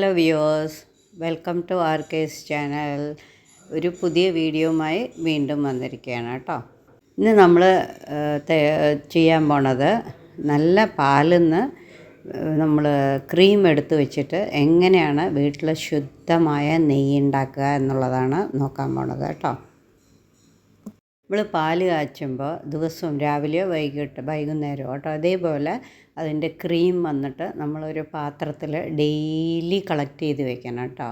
Hello viewers welcome to R K's channel. ഒരു പുതിയ വീഡിയോയുമായി വീണ്ടും വന്നിരിക്കുകയാണ് കേട്ടോ. ഇന്ന് നമ്മൾ ചെയ്യാൻ പോണത് നല്ല പാലിൽ നിന്ന് നമ്മൾ ക്രീം എടുത്തു വെച്ചിട്ട് എങ്ങനെയാണ് വീട്ടിൽ ശുദ്ധമായ നെയ്യ് ഉണ്ടാക്കുക എന്നുള്ളതാണ് നോക്കാൻ പോണത് കേട്ടോ. നമ്മൾ പാൽ കാച്ചുമ്പോൾ ദിവസവും രാവിലെയോ വൈകിട്ട് വൈകുന്നേരമോ കേട്ടോ അതേപോലെ അതിന്റെ ക്രീം വന്നിട്ട് നമ്മളൊരു പാത്രത്തിൽ ഡെയിലി കളക്ട് ചെയ്ത് വെക്കണം കേട്ടോ.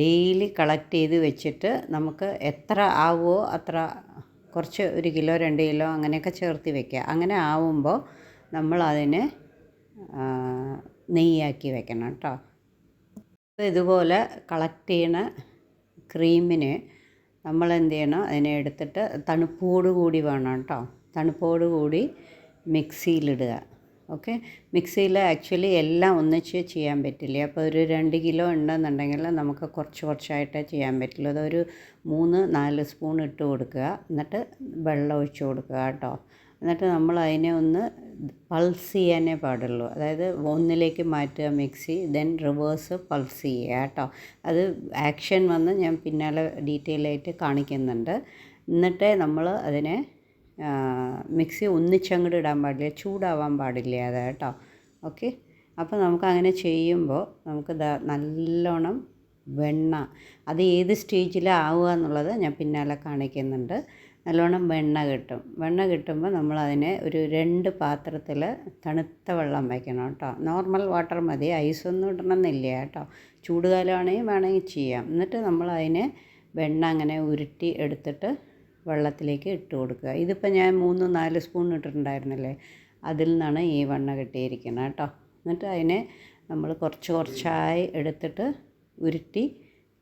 ഡെയിലി കളക്ട് ചെയ്ത് വെച്ചിട്ട് നമുക്ക് എത്ര ആവുമോ അത്ര കുറച്ച് ഒരു കിലോ രണ്ട് കിലോ അങ്ങനെയൊക്കെ ചേർത്ത് വെക്കുക. അങ്ങനെ ആവുമ്പോൾ നമ്മൾ അതിനെ നെയ്യാക്കി വെക്കണം കേട്ടോ. ഇതുപോലെ കളക്ട് ചെയ്യണ ക്രീമിന് നമ്മൾ എന്ത് ചെയ്യണം അതിനെ എടുത്തിട്ട് തണുപ്പോട് കൂടി വേണം കേട്ടോ. തണുപ്പോട് കൂടി മിക്സിയിലിടുക. ഓക്കെ? മിക്സിയിൽ ആക്ച്വലി എല്ലാം ഒന്നിച്ച് ചെയ്യാൻ പറ്റില്ല? അപ്പോൾ ഒരു രണ്ട് കിലോ ഉണ്ടെന്നുണ്ടെങ്കിൽ നമുക്ക് കുറച്ച് കുറച്ചായിട്ടേ ചെയ്യാൻ പറ്റുള്ളൂ. അതൊരു മൂന്ന് നാല് സ്പൂൺ ഇട്ട് കൊടുക്കുക. എന്നിട്ട് വെള്ളം ഒഴിച്ച് കൊടുക്കുക കേട്ടോ. എന്നിട്ട് നമ്മൾ അതിനെ ഒന്ന് പൾസ് ചെയ്യാനേ പാടുള്ളൂ. അതായത് ഒന്നിലേക്ക് മാറ്റുക മിക്സി ദെൻ റിവേഴ്സ് പൾസ് ചെയ്യുക കേട്ടോ. അത് ആക്ഷൻ വന്ന് ഞാൻ പിന്നാലെ ഡീറ്റെയിൽ ആയിട്ട് കാണിക്കുന്നുണ്ട്. എന്നിട്ടേ നമ്മൾ അതിനെ മിക്സി ഒന്നിച്ചങ്ങോട്ട് ഇടാൻ പാടില്ല ചൂടാവാൻ പാടില്ല അത് കേട്ടോ. ഓക്കെ അപ്പോൾ നമുക്ക് അങ്ങനെ ചെയ്യുമ്പോൾ നമുക്ക് നല്ലോണം വെണ്ണ അത് ഏത് സ്റ്റേജിലാവുക എന്നുള്ളത് ഞാൻ പിന്നാലെ കാണിക്കുന്നുണ്ട്. നല്ലോണം വെണ്ണ കിട്ടും. വെണ്ണ കിട്ടുമ്പോൾ നമ്മൾ അതിനെ ഒരു രണ്ട് പാത്രത്തിൽ തണുത്ത വെള്ളം വയ്ക്കണം കേട്ടോ നോർമൽ വാട്ടർ മതി. ഐസൊന്നും ഇടണമെന്നില്ല കേട്ടോ ചൂടുകാലമാണെങ്കിൽ വേണമെങ്കിൽ ചെയ്യാം. എന്നിട്ട് നമ്മൾ അതിനെ വെണ്ണ അങ്ങനെ ഉരുട്ടി എടുത്തിട്ട് വെള്ളത്തിലേക്ക് ഇട്ട് കൊടുക്കുക. ഇതിപ്പോൾ ഞാൻ മൂന്ന് നാല് സ്പൂൺ ഇട്ടിട്ടുണ്ടായിരുന്നില്ലേ? അതിൽ നിന്നാണ് ഈ വെണ്ണ കിട്ടിയിരിക്കുന്നത് കേട്ടോ എന്നിട്ട് അതിനെ നമ്മൾ കുറച്ച് കുറച്ചായി എടുത്തിട്ട് ഉരുട്ടി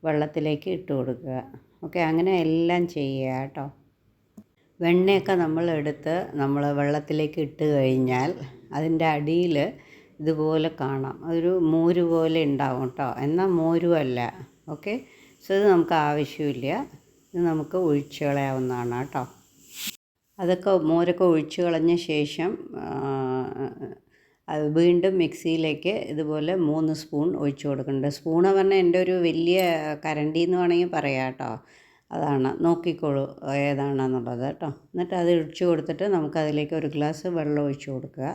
വെള്ളത്തിലേക്ക് ഇട്ട് കൊടുക്കുക. ഓക്കെ? അങ്ങനെ എല്ലാം ചെയ്യുക കേട്ടോ വെണ്ണയൊക്കെ നമ്മൾ എടുത്ത് നമ്മൾ വെള്ളത്തിലേക്ക് ഇട്ട് കഴിഞ്ഞാൽ അതിന്റെ അടിയിൽ ഇതുപോലെ കാണാം. ഒരു മോര് പോലെ ഉണ്ടാവും കേട്ടോ എന്നാൽ മോരുമല്ല ഓക്കെ? സോ ഇത് നമുക്ക് ആവശ്യമില്ല. ഇത് നമുക്ക് ഒഴിച്ച് കളയാവുന്നതാണ് കേട്ടോ അതൊക്കെ മോരൊക്കെ ഒഴിച്ച് കളഞ്ഞ ശേഷം അത് വീണ്ടും മിക്സിയിലേക്ക് ഇതുപോലെ മൂന്ന് സ്പൂൺ ഒഴിച്ചു കൊടുക്കുന്നുണ്ട്. സ്പൂണ് പറഞ്ഞാൽ എന്റെ ഒരു വലിയ കരണ്ടി എന്ന് വേണമെങ്കിൽ പറയാം കേട്ടോ അതാണ്. നോക്കിക്കോളൂ ഏതാണെന്നുള്ളത് കേട്ടോ. എന്നിട്ട് അത് ഒഴിച്ച് കൊടുത്തിട്ട് നമുക്കതിലേക്ക് ഒരു ഗ്ലാസ് വെള്ളം ഒഴിച്ച് കൊടുക്കുക.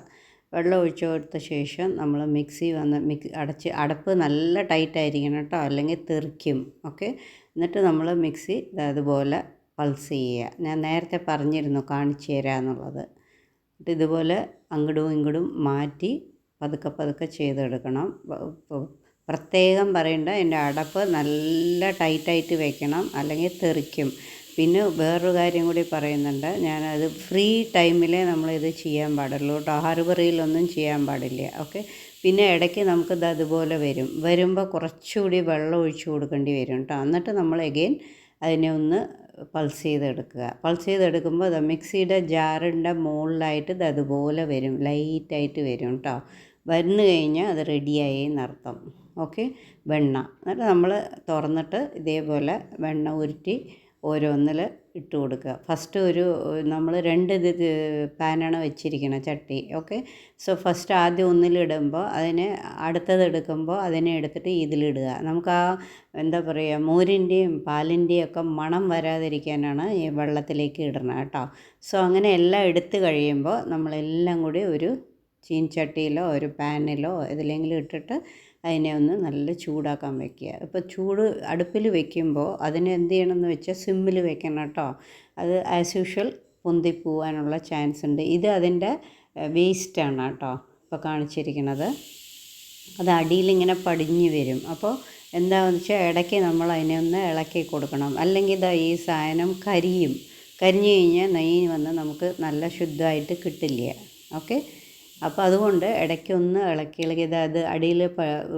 വെള്ളം ഒഴിച്ച് കൊടുത്ത ശേഷം നമ്മൾ മിക്സി വന്ന് മിക്സ് അടച്ച് അടപ്പ് നല്ല ടൈറ്റ് ആയിരിക്കണം കേട്ടോ അല്ലെങ്കിൽ തെറിക്കും. ഓക്കെ? എന്നിട്ട് നമ്മൾ മിക്സി അതുപോലെ പൾസ് ചെയ്യുക. ഞാൻ നേരത്തെ പറഞ്ഞിരുന്നു കാണിച്ചു തരാമെന്നുള്ളത്. എന്നിട്ട് ഇതുപോലെ അങ്ങോട്ടും ഇങ്ങോട്ടും മാറ്റി പതുക്കെ പതുക്കെ ചെയ്തെടുക്കണം. പ്രത്യേകം പറയേണ്ട എന്റെ അടപ്പ് നല്ല ടൈറ്റായിട്ട് വെക്കണം അല്ലെങ്കിൽ തെറിക്കും. പിന്നെ വേറൊരു കാര്യം കൂടി പറയുന്നുണ്ട് ഞാനത് ഫ്രീ ടൈമിലേ നമ്മളിത് ചെയ്യാൻ പാടുള്ളൂ. കേട്ടോ ഹാർബറിയിലൊന്നും ചെയ്യാൻ പാടില്ല ഓക്കെ? പിന്നെ ഇടയ്ക്ക് നമുക്കിത് അതുപോലെ വരും. വരുമ്പോൾ കുറച്ചുകൂടി വെള്ളം ഒഴിച്ചു കൊടുക്കേണ്ടി വരും കേട്ടോ. എന്നിട്ട് നമ്മൾ എഗെയിൻ അതിനെ ഒന്ന് പൾസ് ചെയ്തെടുക്കുക. പൾസ് ചെയ്തെടുക്കുമ്പോൾ അത് മിക്സിയുടെ ജാറിന്റെ മുകളിലായിട്ട് ഇത് അതുപോലെ വരും ലൈറ്റായിട്ട് വരും കേട്ടോ. വന്നു കഴിഞ്ഞാൽ അത് റെഡിയായി എന്നർത്ഥം. ഓക്കെ. വെണ്ണ. എന്നിട്ട് നമ്മൾ തുറന്നിട്ട് ഇതേപോലെ വെണ്ണ ഉരുട്ടി ഓരോന്നിൽ ഇട്ട് കൊടുക്കുക. ഫസ്റ്റ് ഒരു നമ്മൾ രണ്ട് ഇത് പാനാണ് വെച്ചിരിക്കണം ചട്ടി. ഓക്കെ. സോ ഫസ്റ്റ് ആദ്യം ഒന്നിലിടുമ്പോൾ അതിനെ അടുത്തത് എടുക്കുമ്പോൾ അതിനെ എടുത്തിട്ട് ഇതിലിടുക നമുക്ക് ആ എന്താ പറയുക മോരിന്റെയും പാലിന്റെയും ഒക്കെ മണം വരാതിരിക്കാനാണ് ഈ വെള്ളത്തിലേക്ക് ഇടണം കേട്ടോ. സോ അങ്ങനെ എല്ലാം എടുത്ത് കഴിയുമ്പോൾ നമ്മളെല്ലാം കൂടി ഒരു ചീൻചട്ടിയിലോ ഒരു പാനിലോ ഇതിലെങ്കിലും ഇട്ടിട്ട് അതിനെ ഒന്ന് നല്ല ചൂടാക്കാൻ വെക്കുക. ഇപ്പോൾ ചൂട് അടുപ്പിൽ വെക്കുമ്പോൾ അതിനെ എന്ത് ചെയ്യണമെന്ന് വെച്ചാൽ സിമ്മിൽ വെക്കണം കേട്ടോ. അത് ആസ് യൂഷ്വൽ പൊന്തിപ്പോവാനുള്ള ചാൻസ് ഉണ്ട്. ഇത് അതിന്റെ വേസ്റ്റാണ് കേട്ടോ ഇപ്പോൾ കാണിച്ചിരിക്കുന്നത്. അത് അടിയിൽ ഇങ്ങനെ പടിഞ്ഞു വരും. അപ്പോൾ എന്താണെന്ന് വെച്ചാൽ ഇടയ്ക്ക് നമ്മൾ അതിനെ ഒന്ന് ഇളക്കി കൊടുക്കണം. അല്ലെങ്കിൽ ഇതാ ഈ സാധനം കരിയും. കരിഞ്ഞു കഴിഞ്ഞാൽ നെയ്യ് വന്ന് നമുക്ക് നല്ല ശുദ്ധമായിട്ട് കിട്ടില്ല. ഓക്കെ? അപ്പോൾ അതുകൊണ്ട് ഇടയ്ക്കൊന്ന് ഇളക്കി ഇളക്കി. അത് അടിയിൽ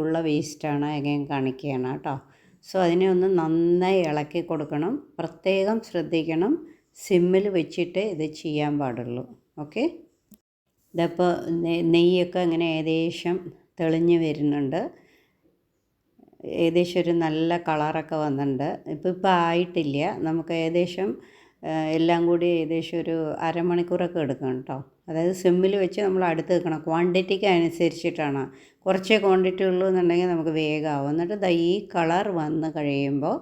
ഉള്ള വേസ്റ്റാണ് എങ്ങനെ കാണിക്കുകയാണ് കേട്ടോ. സോ അതിനെ ഒന്ന് നന്നായി ഇളക്കി കൊടുക്കണം. പ്രത്യേകം ശ്രദ്ധിക്കണം. സിമ്മിൽ വെച്ചിട്ട് ഇത് ചെയ്യാൻ പാടുള്ളൂ. ഓക്കെ ഇതപ്പോൾ നെയ്യൊക്കെ ഇങ്ങനെ ഏകദേശം തെളിഞ്ഞ് വരുന്നുണ്ട്. ഏകദേശം ഒരു നല്ല കളറൊക്കെ വന്നിട്ടുണ്ട്. ഇപ്പോൾ ഇപ്പോൾ ആയിട്ടില്ല. നമുക്ക് ഏകദേശം എല്ലാം കൂടി ഏകദേശം ഒരു അരമണിക്കൂറൊക്കെ എടുക്കണം കേട്ടോ. അതായത് സിമ്മിൽ വെച്ച് നമ്മൾ അടുത്ത് വെക്കണം ക്വാണ്ടിറ്റിക്ക് അനുസരിച്ചിട്ടാണ്. കുറച്ചേ ക്വാണ്ടിറ്റി ഉള്ളൂ എന്നുണ്ടെങ്കിൽ നമുക്ക് വേഗമാവും. എന്നിട്ട് ദാ ഈ കളർ വന്ന് കഴിയുമ്പോൾ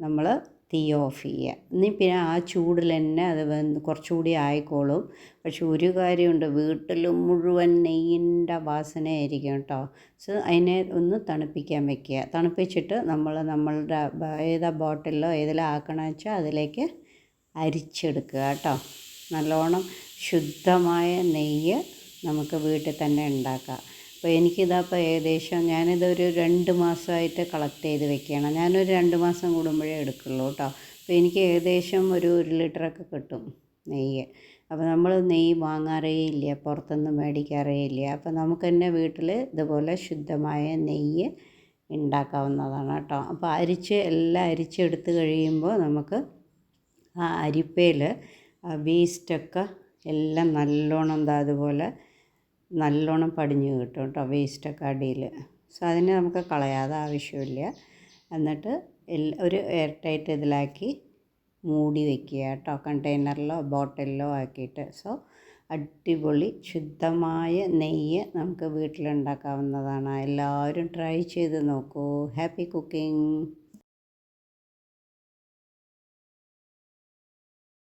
നമ്മൾ തീ ഓഫ് ചെയ്യുക. ഇനി പിന്നെ ആ ചൂടിൽ തന്നെ അത് വെന്ത് കുറച്ചുകൂടി ആയിക്കോളും. പക്ഷെ ഒരു കാര്യമുണ്ട്. വീട്ടിൽ മുഴുവൻ നെയ്യിന്റെ വാസനയായിരിക്കും കേട്ടോ. സോ അതിനെ ഒന്ന് തണുപ്പിക്കാൻ വെക്കുക. തണുപ്പിച്ചിട്ട് നമ്മൾ നമ്മളുടെ ഏതാ ബോട്ടിലോ ഏതിലാക്കണമെന്ന് വെച്ചാൽ അതിലേക്ക് അരിച്ചെടുക്കുക കേട്ടോ. നല്ലോണം ശുദ്ധമായ നെയ്യ് നമുക്ക് വീട്ടിൽ തന്നെ ഉണ്ടാക്കാം. അപ്പോൾ എനിക്കിതപ്പോൾ ഏകദേശം ഞാനിതൊരു രണ്ട് മാസമായിട്ട് കളക്ട് ചെയ്ത് വെക്കുകയാണ്. ഞാനൊരു രണ്ട് മാസം കൂടുമ്പോഴേ എടുക്കുള്ളൂ കേട്ടോ. അപ്പോൾ എനിക്ക് ഏകദേശം ഒരു ഒരു ലിറ്ററൊക്കെ കിട്ടും നെയ്യ്. അപ്പോൾ നമ്മൾ നെയ്യ് വാങ്ങാറേ ഇല്ല പുറത്തുനിന്ന് മേടിക്കാറേ ഇല്ല. അപ്പോൾ നമുക്ക് തന്നെ വീട്ടിൽ ഇതുപോലെ ശുദ്ധമായ നെയ്യ് ഉണ്ടാക്കാവുന്നതാണ് കേട്ടോ. അപ്പോൾ അരിച്ച് എല്ലാം അരിച്ചെടുത്ത് കഴിയുമ്പോൾ നമുക്ക് ആ അരിപ്പയിൽ വേസ്റ്റൊക്കെ എല്ലാം നല്ലോണം എന്താ അതുപോലെ നല്ലോണം പടിഞ്ഞ് കിട്ടും കേട്ടോ വേസ്റ്റൊക്കെ അടിയിൽ. സോ അതിനെ നമുക്ക് കളയാതെ ആവശ്യമില്ല. എന്നിട്ട് എല്ലാ ഒരു എയർ ടൈറ്റ് ഇതിലാക്കി മൂടി വെക്കുക കേട്ടോ കണ്ടെയ്നറിലോ ബോട്ടിലിലോ ആക്കിയിട്ട്. സോ അടിപൊളി ശുദ്ധമായ നെയ്യ് നമുക്ക് വീട്ടിലുണ്ടാക്കാവുന്നതാണ്. എല്ലാവരും ട്രൈ ചെയ്ത് നോക്കൂ. Happy cooking.